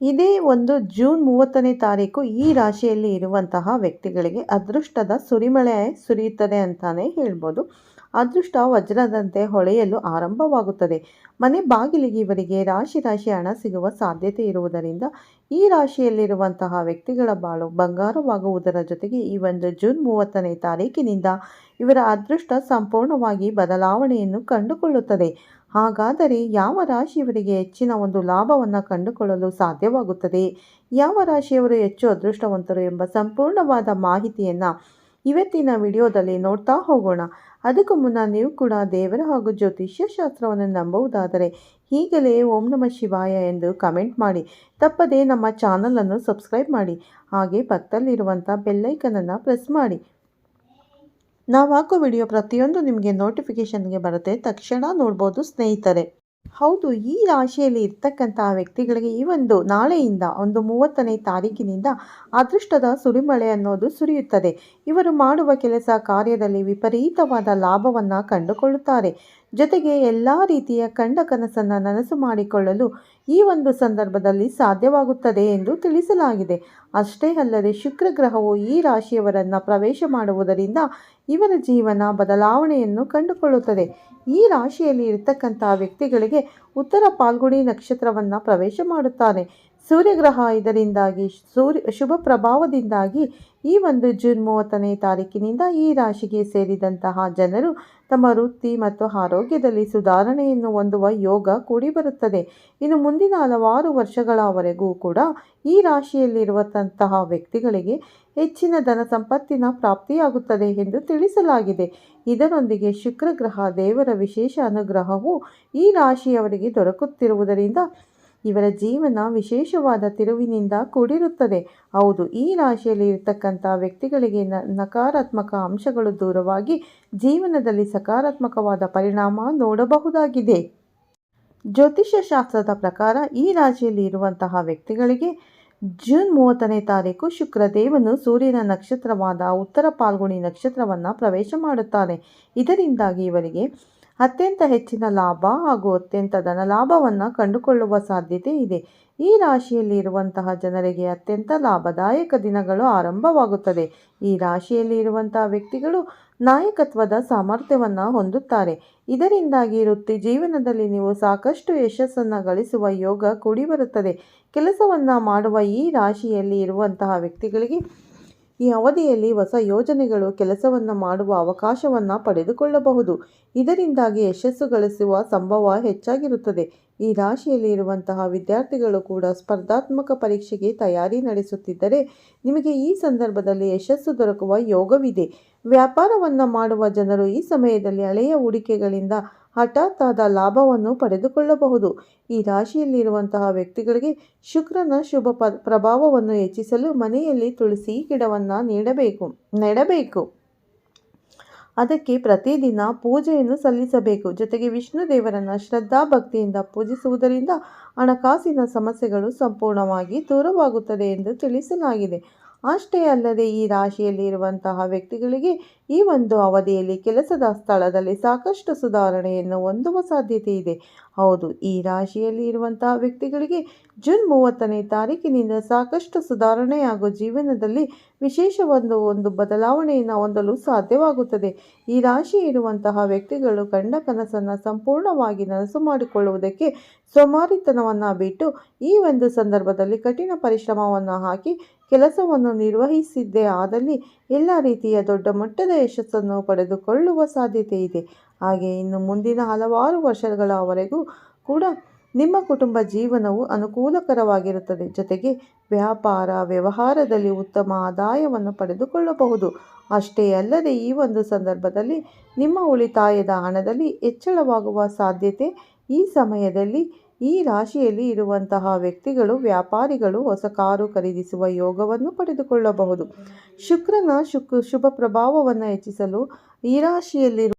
ಇದೇ ಒಂದು ಜೂನ್ ಮೂವತ್ತನೇ ತಾರೀಕು ಈ ರಾಶಿಯಲ್ಲಿ ಇರುವಂತಹ ವ್ಯಕ್ತಿಗಳಿಗೆ ಅದೃಷ್ಟದ ಸುರಿಮಳೆ ಸುರಿಯುತ್ತದೆ ಅಂತಾನೆ ಹೇಳ್ಬೋದು. ಅದೃಷ್ಟ ವಜ್ರದಂತೆ ಹೊಳೆಯಲು ಆರಂಭವಾಗುತ್ತದೆ. ಮನೆ ಬಾಗಿಲಿಗೆ ಇವರಿಗೆ ರಾಶಿ ರಾಶಿ ಹಣ ಸಿಗುವ ಸಾಧ್ಯತೆ ಇರುವುದರಿಂದ ಈ ರಾಶಿಯಲ್ಲಿರುವಂತಹ ವ್ಯಕ್ತಿಗಳ ಬಾಳು ಬಂಗಾರವಾಗುವುದರ ಜೊತೆಗೆ ಈ ಒಂದು ಜೂನ್ ಮೂವತ್ತನೇ ತಾರೀಕಿನಿಂದ ಇವರ ಅದೃಷ್ಟ ಸಂಪೂರ್ಣವಾಗಿ ಬದಲಾವಣೆಯನ್ನು ಕಂಡುಕೊಳ್ಳುತ್ತದೆ. ಹಾಗಾದರೆ ಯಾವ ರಾಶಿಯವರಿಗೆ ಹೆಚ್ಚಿನ ಒಂದು ಲಾಭವನ್ನು ಕಂಡುಕೊಳ್ಳಲು ಸಾಧ್ಯವಾಗುತ್ತದೆ? ಯಾವ ರಾಶಿಯವರು ಹೆಚ್ಚು ಅದೃಷ್ಟವಂತರು ಎಂಬ ಸಂಪೂರ್ಣವಾದ ಮಾಹಿತಿಯನ್ನು ಇವತ್ತಿನ ವಿಡಿಯೋದಲ್ಲಿ ನೋಡ್ತಾ ಹೋಗೋಣ. ಅದಕ್ಕೂ ಮುನ್ನ ನೀವು ಕೂಡ ದೇವರ ಹಾಗೂ ಜ್ಯೋತಿಷ್ಯ ಶಾಸ್ತ್ರವನ್ನು ನಂಬುವುದಾದರೆ ಈಗಲೇ ಓಂ ನಮ ಶಿವಾಯ ಎಂದು ಕಮೆಂಟ್ ಮಾಡಿ. ತಪ್ಪದೇ ನಮ್ಮ ಚಾನಲನ್ನು ಸಬ್ಸ್ಕ್ರೈಬ್ ಮಾಡಿ. ಹಾಗೆ ಪಕ್ಕದಲ್ಲಿರುವಂಥ ಬೆಲ್ಲೈಕನನ್ನು ಪ್ರೆಸ್ ಮಾಡಿ. ನಾವು ಹಾಕೋ ವಿಡಿಯೋ ಪ್ರತಿಯೊಂದು ನಿಮಗೆ ನೋಟಿಫಿಕೇಷನ್ಗೆ ಬರುತ್ತೆ. ತಕ್ಷಣ ನೋಡ್ಬೋದು ಸ್ನೇಹಿತರೆ. ಹೌದು, ಈ ರಾಶಿಯಲ್ಲಿ ಇರ್ತಕ್ಕಂತಹ ವ್ಯಕ್ತಿಗಳಿಗೆ ಈ ಒಂದು ನಾಳೆಯಿಂದ ಒಂದು ಮೂವತ್ತನೇ ತಾರೀಕಿನಿಂದ ಅದೃಷ್ಟದ ಸುರಿಮಳೆ ಅನ್ನೋದು ಸುರಿಯುತ್ತದೆ. ಇವರು ಮಾಡುವ ಕೆಲಸ ಕಾರ್ಯದಲ್ಲಿ ವಿಪರೀತವಾದ ಲಾಭವನ್ನು ಕಂಡುಕೊಳ್ಳುತ್ತಾರೆ. ಜೊತೆಗೆ ಎಲ್ಲ ರೀತಿಯ ಕಂಡ ಕನಸನ್ನು ನನಸು ಮಾಡಿಕೊಳ್ಳಲು ಈ ಒಂದು ಸಂದರ್ಭದಲ್ಲಿ ಸಾಧ್ಯವಾಗುತ್ತದೆ ಎಂದು ತಿಳಿಸಲಾಗಿದೆ. ಅಷ್ಟೇ ಅಲ್ಲದೆ ಶುಕ್ರ ಗ್ರಹವು ಈ ರಾಶಿಯವರನ್ನು ಪ್ರವೇಶ ಮಾಡುವುದರಿಂದ ಇವರ ಜೀವನ ಬದಲಾವಣೆಯನ್ನು ಕಂಡುಕೊಳ್ಳುತ್ತದೆ. ಈ ರಾಶಿಯಲ್ಲಿ ಇರತಕ್ಕಂತಹ ವ್ಯಕ್ತಿಗಳಿಗೆ ಉತ್ತರ ಪಾಲ್ಗುಣಿ ನಕ್ಷತ್ರವನ್ನು ಪ್ರವೇಶ ಮಾಡುತ್ತಾನೆ. ಸೂರ್ಯಗ್ರಹ ಇದರಿಂದಾಗಿ, ಸೂರ್ಯ ಶುಭ ಪ್ರಭಾವದಿಂದಾಗಿ ಈ ಒಂದು ಜೂನ್ ಮೂವತ್ತನೇ ತಾರೀಕಿನಿಂದ ಈ ರಾಶಿಗೆ ಸೇರಿದಂತಹ ಜನರು ತಮ್ಮ ವೃತ್ತಿ ಮತ್ತು ಆರೋಗ್ಯದಲ್ಲಿ ಸುಧಾರಣೆಯನ್ನು ಹೊಂದುವ ಯೋಗ ಕೂಡಿಬರುತ್ತದೆ ಇನ್ನು ಮುಂದಿನ ಹಲವಾರು ವರ್ಷಗಳವರೆಗೂ ಕೂಡ ಈ ರಾಶಿಯಲ್ಲಿರುವಂತಹ ವ್ಯಕ್ತಿಗಳಿಗೆ ಹೆಚ್ಚಿನ ಧನ ಸಂಪತ್ತಿನ ಪ್ರಾಪ್ತಿಯಾಗುತ್ತದೆ ಎಂದು ತಿಳಿಸಲಾಗಿದೆ. ಇದರೊಂದಿಗೆ ಶುಕ್ರ ಗ್ರಹ ದೇವರ ವಿಶೇಷ ಅನುಗ್ರಹವು ಈ ರಾಶಿಯವರಿಗೆ ದೊರಕುತ್ತಿರುವುದರಿಂದ ಇವರ ಜೀವನ ವಿಶೇಷವಾದ ತಿರುವಿನಿಂದ ಕೂಡಿರುತ್ತದೆ. ಹೌದು, ಈ ರಾಶಿಯಲ್ಲಿ ಇರತಕ್ಕಂಥ ವ್ಯಕ್ತಿಗಳಿಗೆ ನಕಾರಾತ್ಮಕ ಅಂಶಗಳು ದೂರವಾಗಿ ಜೀವನದಲ್ಲಿ ಸಕಾರಾತ್ಮಕವಾದ ಪರಿಣಾಮ ನೋಡಬಹುದಾಗಿದೆ. ಜ್ಯೋತಿಷ್ಯ ಶಾಸ್ತ್ರದ ಪ್ರಕಾರ ಈ ರಾಶಿಯಲ್ಲಿ ಇರುವಂತಹ ವ್ಯಕ್ತಿಗಳಿಗೆ ಜೂನ್ ಮೂವತ್ತನೇ ತಾರೀಕು ಶುಕ್ರದೇವನು ಸೂರ್ಯನ ನಕ್ಷತ್ರವಾದ ಉತ್ತರ ಪಾಲ್ಗುಣಿ ನಕ್ಷತ್ರವನ್ನು ಪ್ರವೇಶ ಮಾಡುತ್ತಾನೆ. ಇದರಿಂದಾಗಿ ಇವರಿಗೆ ಅತ್ಯಂತ ಹೆಚ್ಚಿನ ಲಾಭ ಹಾಗೂ ಅತ್ಯಂತ ಧನ ಲಾಭವನ್ನು ಕಂಡುಕೊಳ್ಳುವ ಸಾಧ್ಯತೆ ಇದೆ. ಈ ರಾಶಿಯಲ್ಲಿ ಇರುವಂತಹ ಜನರಿಗೆ ಅತ್ಯಂತ ಲಾಭದಾಯಕ ದಿನಗಳು ಆರಂಭವಾಗುತ್ತದೆ. ಈ ರಾಶಿಯಲ್ಲಿ ಇರುವಂತಹ ವ್ಯಕ್ತಿಗಳು ನಾಯಕತ್ವದ ಸಾಮರ್ಥ್ಯವನ್ನು ಹೊಂದುತ್ತಾರೆ. ಇದರಿಂದಾಗಿ ವೃತ್ತಿ ಜೀವನದಲ್ಲಿ ನೀವು ಸಾಕಷ್ಟು ಯಶಸ್ಸನ್ನು ಗಳಿಸುವ ಯೋಗ ಕೂಡಿ ಬರುತ್ತದೆ. ಕೆಲಸವನ್ನು ಮಾಡುವ ಈ ರಾಶಿಯಲ್ಲಿ ಇರುವಂತಹ ವ್ಯಕ್ತಿಗಳಿಗೆ ಈ ಅವಧಿಯಲ್ಲಿ ಹೊಸ ಯೋಜನೆಗಳು ಕೆಲಸವನ್ನು ಮಾಡುವ ಅವಕಾಶವನ್ನು ಪಡೆದುಕೊಳ್ಳಬಹುದು. ಇದರಿಂದಾಗಿ ಯಶಸ್ಸು ಗಳಿಸುವ ಸಂಭವ ಹೆಚ್ಚಾಗಿರುತ್ತದೆ. ಈ ರಾಶಿಯಲ್ಲಿ ಇರುವಂತಹ ವಿದ್ಯಾರ್ಥಿಗಳು ಕೂಡ ಸ್ಪರ್ಧಾತ್ಮಕ ಪರೀಕ್ಷೆಗೆ ತಯಾರಿ ನಡೆಸುತ್ತಿದ್ದರೆ ನಿಮಗೆ ಈ ಸಂದರ್ಭದಲ್ಲಿ ಯಶಸ್ಸು ದೊರಕುವ ಯೋಗವಿದೆ. ವ್ಯಾಪಾರವನ್ನು ಮಾಡುವ ಜನರು ಈ ಸಮಯದಲ್ಲಿ ಹಳೆಯ ಹೂಡಿಕೆಗಳಿಂದ ಹಠಾತ್ ಆದ ಲಾಭವನ್ನು ಪಡೆದುಕೊಳ್ಳಬಹುದು. ಈ ರಾಶಿಯಲ್ಲಿರುವಂತಹ ವ್ಯಕ್ತಿಗಳಿಗೆ ಶುಕ್ರನ ಶುಭ ಪ್ರಭಾವವನ್ನು ಹೆಚ್ಚಿಸಲು ಮನೆಯಲ್ಲಿ ತುಳಸಿ ಗಿಡವನ್ನು ನೀಡಬೇಕು, ನೆಡಬೇಕು. ಅದಕ್ಕೆ ಪ್ರತಿದಿನ ಪೂಜೆಯನ್ನು ಸಲ್ಲಿಸಬೇಕು. ಜೊತೆಗೆ ವಿಷ್ಣು ದೇವರನ್ನು ಶ್ರದ್ಧಾ ಭಕ್ತಿಯಿಂದ ಪೂಜಿಸುವುದರಿಂದ ಹಣಕಾಸಿನ ಸಮಸ್ಯೆಗಳು ಸಂಪೂರ್ಣವಾಗಿ ದೂರವಾಗುತ್ತದೆ ಎಂದು ತಿಳಿಸಲಾಗಿದೆ. ಅಷ್ಟೇ ಅಲ್ಲದೆ ಈ ರಾಶಿಯಲ್ಲಿ ಇರುವಂತಹ ವ್ಯಕ್ತಿಗಳಿಗೆ ಈ ಒಂದು ಅವಧಿಯಲ್ಲಿ ಕೆಲಸದ ಸ್ಥಳದಲ್ಲಿ ಸಾಕಷ್ಟು ಸುಧಾರಣೆಯನ್ನು ಹೊಂದುವ ಸಾಧ್ಯತೆ ಇದೆ. ಹೌದು, ಈ ರಾಶಿಯಲ್ಲಿ ಇರುವಂತಹ ವ್ಯಕ್ತಿಗಳಿಗೆ ಜೂನ್ ಮೂವತ್ತನೇ ತಾರೀಕಿನಿಂದ ಸಾಕಷ್ಟು ಸುಧಾರಣೆ ಹಾಗೂ ಜೀವನದಲ್ಲಿ ವಿಶೇಷ ಒಂದು ಒಂದು ಬದಲಾವಣೆಯನ್ನು ಹೊಂದಲು ಸಾಧ್ಯವಾಗುತ್ತದೆ. ಈ ರಾಶಿ ಇರುವಂತಹ ವ್ಯಕ್ತಿಗಳು ಕಂಡ ಕನಸನ್ನು ಸಂಪೂರ್ಣವಾಗಿ ನನಸು ಮಾಡಿಕೊಳ್ಳುವುದಕ್ಕೆ ಸೋಮಾರಿತನವನ್ನು ಬಿಟ್ಟು ಈ ಒಂದು ಸಂದರ್ಭದಲ್ಲಿ ಕಠಿಣ ಪರಿಶ್ರಮವನ್ನು ಹಾಕಿ ಕೆಲಸವನ್ನು ನಿರ್ವಹಿಸಿದ್ದೇ ಆದಲ್ಲಿ ಎಲ್ಲ ರೀತಿಯ ದೊಡ್ಡ ಮಟ್ಟದ ಯಶಸ್ಸನ್ನು ಪಡೆದುಕೊಳ್ಳುವ ಸಾಧ್ಯತೆ ಇದೆ. ಹಾಗೆ ಇನ್ನು ಮುಂದಿನ ಹಲವಾರು ವರ್ಷಗಳವರೆಗೂ ಕೂಡ ನಿಮ್ಮ ಕುಟುಂಬ ಜೀವನವು ಅನುಕೂಲಕರವಾಗಿರುತ್ತದೆ. ಜೊತೆಗೆ ವ್ಯಾಪಾರ, ವ್ಯವಹಾರದಲ್ಲಿ ಉತ್ತಮ ಆದಾಯವನ್ನು ಪಡೆದುಕೊಳ್ಳಬಹುದು. ಅಷ್ಟೇ ಅಲ್ಲದೆ ಈ ಒಂದು ಸಂದರ್ಭದಲ್ಲಿ ನಿಮ್ಮ ಉಳಿತಾಯದ ಹಣದಲ್ಲಿ ಹೆಚ್ಚಳವಾಗುವ ಸಾಧ್ಯತೆ ಈ ಸಮಯದಲ್ಲಿ ಈ ರಾಶಿಯಲ್ಲಿ ಇರುವಂತಹ ವ್ಯಕ್ತಿಗಳು, ವ್ಯಾಪಾರಿಗಳು ಹೊಸ ಕಾರು ಖರೀದಿಸುವ ಯೋಗವನ್ನು ಪಡೆದುಕೊಳ್ಳಬಹುದು. ಶುಕ್ರನ ಶುಕ್, ಶುಭ ಪ್ರಭಾವವನ್ನು ಹೆಚ್ಚಿಸಲು ಈ ರಾಶಿಯಲ್ಲಿ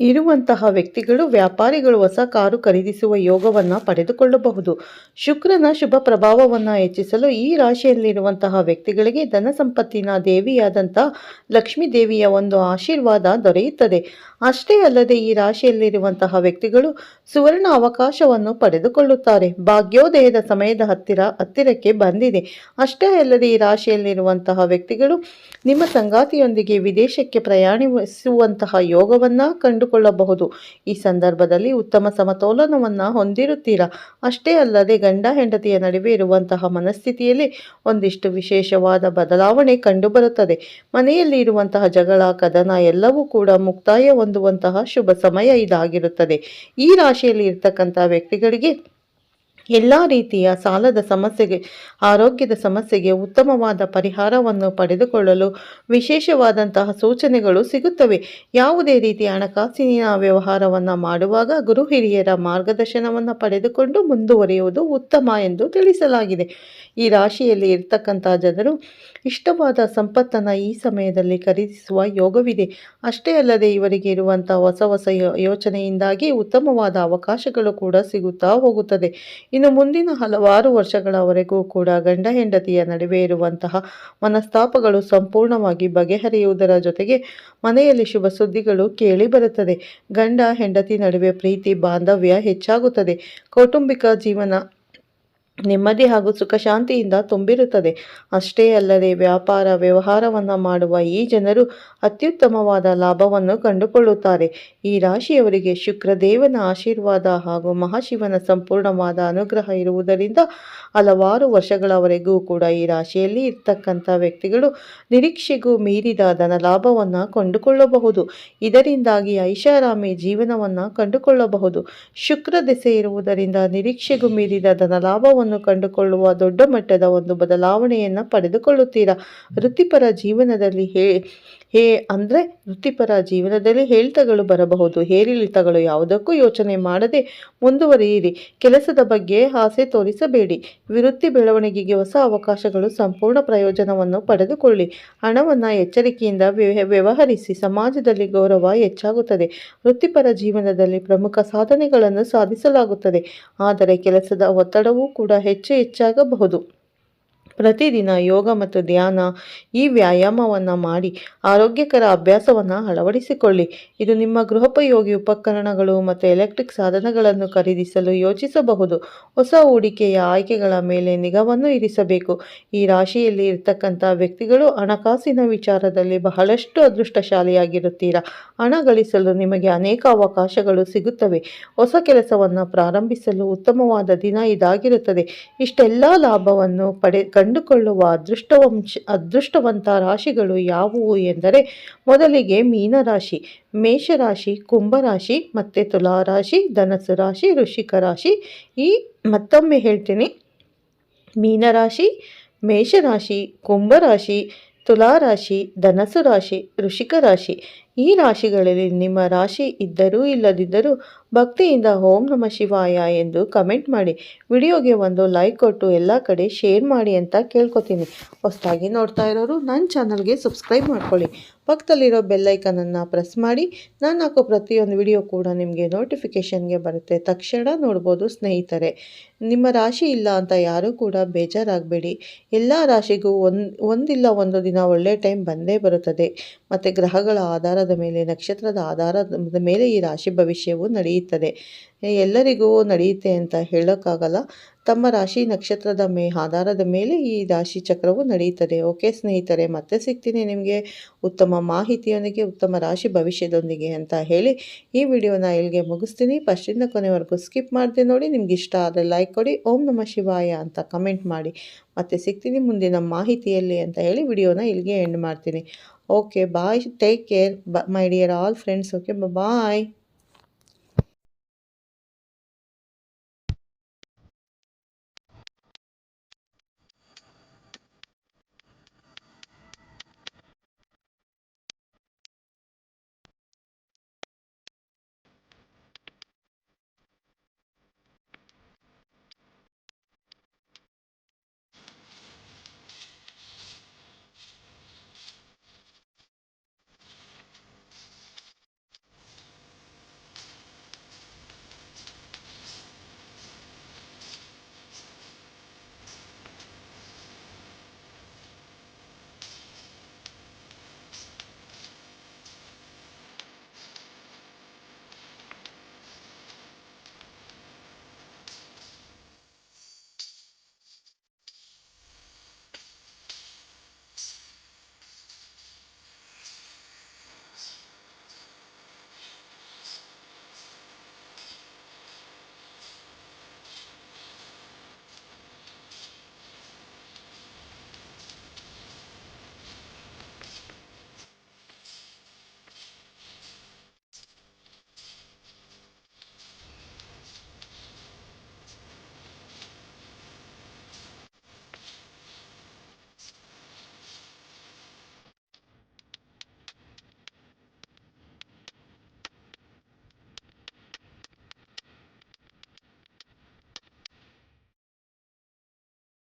ಇರುವಂತಹ ವ್ಯಕ್ತಿಗಳು, ವ್ಯಾಪಾರಿಗಳು ಹೊಸ ಕಾರು ಖರೀದಿಸುವ ಯೋಗವನ್ನು ಪಡೆದುಕೊಳ್ಳಬಹುದು. ಶುಕ್ರನ ಶುಭ ಪ್ರಭಾವವನ್ನು ಹೆಚ್ಚಿಸಲು ಈ ರಾಶಿಯಲ್ಲಿರುವಂತಹ ವ್ಯಕ್ತಿಗಳಿಗೆ ಧನ ಸಂಪತ್ತಿನ ದೇವಿಯಾದಂಥ ಲಕ್ಷ್ಮೀ ದೇವಿಯ ಒಂದು ಆಶೀರ್ವಾದ ದೊರೆಯುತ್ತದೆ. ಅಷ್ಟೇ ಅಲ್ಲದೆ ಈ ರಾಶಿಯಲ್ಲಿರುವಂತಹ ವ್ಯಕ್ತಿಗಳು ಸುವರ್ಣ ಅವಕಾಶವನ್ನು ಪಡೆದುಕೊಳ್ಳುತ್ತಾರೆ. ಭಾಗ್ಯೋದಯದ ಸಮಯದ ಹತ್ತಿರ, ಹತ್ತಿರಕ್ಕೆ ಬಂದಿದೆ. ಅಷ್ಟೇ ಅಲ್ಲದೆ ಈ ರಾಶಿಯಲ್ಲಿರುವಂತಹ ವ್ಯಕ್ತಿಗಳು ನಿಮ್ಮ ಸಂಗಾತಿಯೊಂದಿಗೆ ವಿದೇಶಕ್ಕೆ ಪ್ರಯಾಣಿಸುವಂತಹ ಯೋಗವನ್ನು ಕಂಡುಕೊಳ್ಳಬಹುದು ಈ ಸಂದರ್ಭದಲ್ಲಿ ಉತ್ತಮ ಸಮತೋಲನವನ್ನು ಹೊಂದಿರುತ್ತೀರಾ? ಅಷ್ಟೇ ಅಲ್ಲದೆ ಗಂಡ ಹೆಂಡತಿಯ ನಡುವೆ ಇರುವಂತಹ ಮನಸ್ಥಿತಿಯಲ್ಲಿ ಒಂದಿಷ್ಟು ವಿಶೇಷವಾದ ಬದಲಾವಣೆ ಕಂಡುಬರುತ್ತದೆ. ಮನೆಯಲ್ಲಿ ಇರುವಂತಹ ಜಗಳ, ಕದನ ಎಲ್ಲವೂ ಕೂಡ ಮುಕ್ತಾಯ ಹೊಂದುವಂತಹ ಶುಭ ಸಮಯ ಇದಾಗಿರುತ್ತದೆ. ಈ ರಾಶಿಯಲ್ಲಿ ಇರ್ತಕ್ಕಂಥ ವ್ಯಕ್ತಿಗಳಿಗೆ ಎಲ್ಲ ರೀತಿಯ ಸಾಲದ ಸಮಸ್ಯೆಗೆ, ಆರೋಗ್ಯದ ಸಮಸ್ಯೆಗೆ ಉತ್ತಮವಾದ ಪರಿಹಾರವನ್ನು ಪಡೆದುಕೊಳ್ಳಲು ವಿಶೇಷವಾದಂತಹ ಸೂಚನೆಗಳು ಸಿಗುತ್ತವೆ. ಯಾವುದೇ ರೀತಿಯ ಹಣಕಾಸಿನ ವ್ಯವಹಾರವನ್ನು ಮಾಡುವಾಗ ಗುರು ಹಿರಿಯರ ಮಾರ್ಗದರ್ಶನವನ್ನು ಪಡೆದುಕೊಂಡು ಮುಂದುವರಿಯುವುದು ಉತ್ತಮ ಎಂದು ತಿಳಿಸಲಾಗಿದೆ. ಈ ರಾಶಿಯಲ್ಲಿ ಇರ್ತಕ್ಕಂಥ ಜನರು ಇಷ್ಟವಾದ ಸಂಪತ್ತನ್ನು ಈ ಸಮಯದಲ್ಲಿ ಖರೀದಿಸುವ ಯೋಗವಿದೆ. ಅಷ್ಟೇ ಅಲ್ಲದೆ ಇವರಿಗೆ ಇರುವಂಥ ಹೊಸ ಹೊಸ ಯೋಚನೆಯಿಂದಾಗಿ ಉತ್ತಮವಾದ ಅವಕಾಶಗಳು ಕೂಡ ಸಿಗುತ್ತಾ ಹೋಗುತ್ತದೆ. ಇನ್ನು ಮುಂದಿನ ಹಲವಾರು ವರ್ಷಗಳವರೆಗೂ ಕೂಡ ಗಂಡ ಹೆಂಡತಿಯ ನಡುವೆ ಇರುವಂತಹ ಮನಸ್ತಾಪಗಳು ಸಂಪೂರ್ಣವಾಗಿ ಬಗೆಹರಿಯುವುದರ ಜೊತೆಗೆ ಮನೆಯಲ್ಲಿ ಶುಭ ಸುದ್ದಿಗಳು ಕೇಳಿ ಬರುತ್ತದೆ. ಗಂಡ ಹೆಂಡತಿ ನಡುವೆ ಪ್ರೀತಿ, ಬಾಂಧವ್ಯ ಹೆಚ್ಚಾಗುತ್ತದೆ. ಕೌಟುಂಬಿಕ ಜೀವನ ನೆಮ್ಮದಿ ಹಾಗೂ ಸುಖ ಶಾಂತಿಯಿಂದ ತುಂಬಿರುತ್ತದೆ. ಅಷ್ಟೇ ಅಲ್ಲದೆ ವ್ಯಾಪಾರ ವ್ಯವಹಾರವನ್ನು ಮಾಡುವ ಈ ಜನರು ಅತ್ಯುತ್ತಮವಾದ ಲಾಭವನ್ನು ಕಂಡುಕೊಳ್ಳುತ್ತಾರೆ. ಈ ರಾಶಿಯವರಿಗೆ ಶುಕ್ರದೇವನ ಆಶೀರ್ವಾದ ಹಾಗೂ ಮಹಾಶಿವನ ಸಂಪೂರ್ಣವಾದ ಅನುಗ್ರಹ ಇರುವುದರಿಂದ ಹಲವಾರು ವರ್ಷಗಳವರೆಗೂ ಕೂಡ ಈ ರಾಶಿಯಲ್ಲಿ ಇರ್ತಕ್ಕಂಥ ವ್ಯಕ್ತಿಗಳು ನಿರೀಕ್ಷೆಗೂ ಮೀರಿದ ಧನ ಲಾಭವನ್ನು ಕಂಡುಕೊಳ್ಳಬಹುದು. ಇದರಿಂದಾಗಿ ಐಷಾರಾಮಿ ಜೀವನವನ್ನು ಕಂಡುಕೊಳ್ಳಬಹುದು. ಶುಕ್ರ ದೆಸೆ ಇರುವುದರಿಂದ ನಿರೀಕ್ಷೆಗೂ ಮೀರಿದ ಧನ ಲಾಭವನ್ನು ಕಂಡುಕೊಳ್ಳುವ ದೊಡ್ಡ ಮಟ್ಟದ ಒಂದು ಬದಲಾವಣೆಯನ್ನು ಪಡೆದುಕೊಳ್ಳುತ್ತೀರಾ? ವೃತ್ತಿಪರ ಜೀವನದಲ್ಲಿ ಹೇ ಹೇ ಅಂದರೆ ವೃತ್ತಿಪರ ಜೀವನದಲ್ಲಿ ಹೇಳ್ತಗಳು ಬರಬಹುದು ಏರಿಳಿತಗಳು ಯಾವುದಕ್ಕೂ ಯೋಚನೆ ಮಾಡದೆ ಮುಂದುವರಿಯಿರಿ. ಕೆಲಸದ ಬಗ್ಗೆ ಆಸೆ ತೋರಿಸಬೇಡಿ. ವೃತ್ತಿ ಬೆಳವಣಿಗೆಗೆ ಹೊಸ ಅವಕಾಶಗಳು ಸಂಪೂರ್ಣ ಪ್ರಯೋಜನವನ್ನು ಪಡೆದುಕೊಳ್ಳಿ. ಹಣವನ್ನು ಎಚ್ಚರಿಕೆಯಿಂದ ವ್ಯವಹರಿಸಿ ಸಮಾಜದಲ್ಲಿ ಗೌರವ ಹೆಚ್ಚಾಗುತ್ತದೆ. ವೃತ್ತಿಪರ ಜೀವನದಲ್ಲಿ ಪ್ರಮುಖ ಸಾಧನೆಗಳನ್ನು ಸಾಧಿಸಲಾಗುತ್ತದೆ. ಆದರೆ ಕೆಲಸದ ಒತ್ತಡವೂ ಕೂಡ ಹೆಚ್ಚು ಹೆಚ್ಚಾಗಬಹುದು. ಪ್ರತಿದಿನ ಯೋಗ ಮತ್ತು ಧ್ಯಾನ ಈ ವ್ಯಾಯಾಮವನ್ನು ಮಾಡಿ ಆರೋಗ್ಯಕರ ಅಭ್ಯಾಸವನ್ನು ಅಳವಡಿಸಿಕೊಳ್ಳಿ. ಇದು ನಿಮ್ಮ ಗೃಹೋಪಯೋಗಿ ಉಪಕರಣಗಳು ಮತ್ತು ಎಲೆಕ್ಟ್ರಿಕ್ ಸಾಧನಗಳನ್ನು ಖರೀದಿಸಲು ಯೋಚಿಸಬಹುದು. ಹೊಸ ಹೂಡಿಕೆಯ ಆಯ್ಕೆಗಳ ಮೇಲೆ ನಿಗಾವನ್ನು ಇರಿಸಬೇಕು. ಈ ರಾಶಿಯಲ್ಲಿ ಇರ್ತಕ್ಕಂಥ ವ್ಯಕ್ತಿಗಳು ಹಣಕಾಸಿನ ವಿಚಾರದಲ್ಲಿ ಬಹಳಷ್ಟು ಅದೃಷ್ಟಶಾಲಿಯಾಗಿರುತ್ತೀರಾ? ಹಣ ಗಳಿಸಲು ನಿಮಗೆ ಅನೇಕ ಅವಕಾಶಗಳು ಸಿಗುತ್ತವೆ. ಹೊಸ ಕೆಲಸವನ್ನು ಪ್ರಾರಂಭಿಸಲು ಉತ್ತಮವಾದ ದಿನ ಇದಾಗಿರುತ್ತದೆ. ಇಷ್ಟೆಲ್ಲ ಲಾಭವನ್ನು ಪಡೆ ಕಂಡುಕೊಳ್ಳುವ ಅದೃಷ್ಟವಂಶ, ಅದೃಷ್ಟವಂತ ರಾಶಿಗಳು ಯಾವುವು ಎಂದರೆ ಮೊದಲಿಗೆ ಮೀನರಾಶಿ, ಮೇಷರಾಶಿ, ಕುಂಭರಾಶಿ ಮತ್ತು ತುಲಾರಾಶಿ ಧನಸು ರಾಶಿ ಋಷಿಕ ರಾಶಿ. ಈ ಮತ್ತೊಮ್ಮೆ ಹೇಳ್ತೀನಿ. ಮೀನರಾಶಿ, ಮೇಷರಾಶಿ, ಕುಂಭರಾಶಿ, ತುಲಾರಾಶಿ ಧನಸು ರಾಶಿ ಋಷಿಕ ರಾಶಿ. ಈ ರಾಶಿಗಳಲ್ಲಿ ನಿಮ್ಮ ರಾಶಿ ಇದ್ದರೂ ಇಲ್ಲದಿದ್ದರೂ ಭಕ್ತಿಯಿಂದ ಓಂ ನಮ ಶಿವಾಯ ಎಂದು ಕಮೆಂಟ್ ಮಾಡಿ. ವಿಡಿಯೋಗೆ ಒಂದು ಲೈಕ್ ಕೊಟ್ಟು ಎಲ್ಲ ಕಡೆ ಶೇರ್ ಮಾಡಿ ಅಂತ ಕೇಳ್ಕೊತೀನಿ. ಹೊಸದಾಗಿ ನೋಡ್ತಾ ಇರೋರು ನನ್ನ ಚಾನಲ್ಗೆ ಸಬ್ಸ್ಕ್ರೈಬ್ ಮಾಡ್ಕೊಳ್ಳಿ. ಪಕ್ಕದಲ್ಲಿರೋ ಬೆಲ್ಲೈಕನನ್ನು ಪ್ರೆಸ್ ಮಾಡಿ. ನಾನು ಹಾಕೋ ಪ್ರತಿಯೊಂದು ವಿಡಿಯೋ ಕೂಡ ನಿಮಗೆ ನೋಟಿಫಿಕೇಷನ್ಗೆ ಬರುತ್ತೆ. ತಕ್ಷಣ ನೋಡ್ಬೋದು ಸ್ನೇಹಿತರೆ. ನಿಮ್ಮ ರಾಶಿ ಇಲ್ಲ ಅಂತ ಯಾರೂ ಕೂಡ ಬೇಜಾರಾಗಬೇಡಿ. ಎಲ್ಲ ರಾಶಿಗೂ ಒಂದು, ಒಂದಿಲ್ಲ ಒಂದು ದಿನ ಒಳ್ಳೆ ಟೈಮ್ ಬಂದೇ ಬರುತ್ತದೆ. ಮತ್ತು ಗ್ರಹಗಳ ಆಧಾರದ ಮೇಲೆ, ನಕ್ಷತ್ರದ ಆಧಾರದ ಮೇಲೆ ಈ ರಾಶಿ ಭವಿಷ್ಯವು ನಡೆಯುತ್ತದೆ. ಎಲ್ಲರಿಗೂ ನಡೆಯುತ್ತೆ ಅಂತ ಹೇಳೋಕ್ಕಾಗಲ್ಲ. ತಮ್ಮ ರಾಶಿ ನಕ್ಷತ್ರದ ಮೇ, ಆಧಾರದ ಮೇಲೆ ಈ ರಾಶಿ ಚಕ್ರವು ನಡೆಯುತ್ತದೆ. ಓಕೆ ಸ್ನೇಹಿತರೆ, ಮತ್ತೆ ಸಿಗ್ತೀನಿ ನಿಮಗೆ ಉತ್ತಮ ಮಾಹಿತಿಯೊಂದಿಗೆ, ಉತ್ತಮ ರಾಶಿ ಭವಿಷ್ಯದೊಂದಿಗೆ ಅಂತ ಹೇಳಿ ಈ ವಿಡಿಯೋನ ಇಲ್ಲಿಗೆ ಮುಗಿಸ್ತೀನಿ. ಫಸ್ಟಿಂದ ಕೊನೆವರೆಗೂ ಸ್ಕಿಪ್ ಮಾಡಿದೆ ನೋಡಿ, ನಿಮ್ಗೆ ಇಷ್ಟ ಆದರೆ ಲೈಕ್ ಕೊಡಿ, ಓಂ ನಮ ಶಿವಾಯ ಅಂತ ಕಮೆಂಟ್ ಮಾಡಿ. ಮತ್ತೆ ಸಿಗ್ತೀನಿ ಮುಂದಿನ ಮಾಹಿತಿಯಲ್ಲಿ ಅಂತ ಹೇಳಿ ವಿಡಿಯೋನ ಇಲ್ಲಿಗೆ ಎಂಡ್ ಮಾಡ್ತೀನಿ. Okay, bye. Take care, my dear all friends. Okay, bye bye.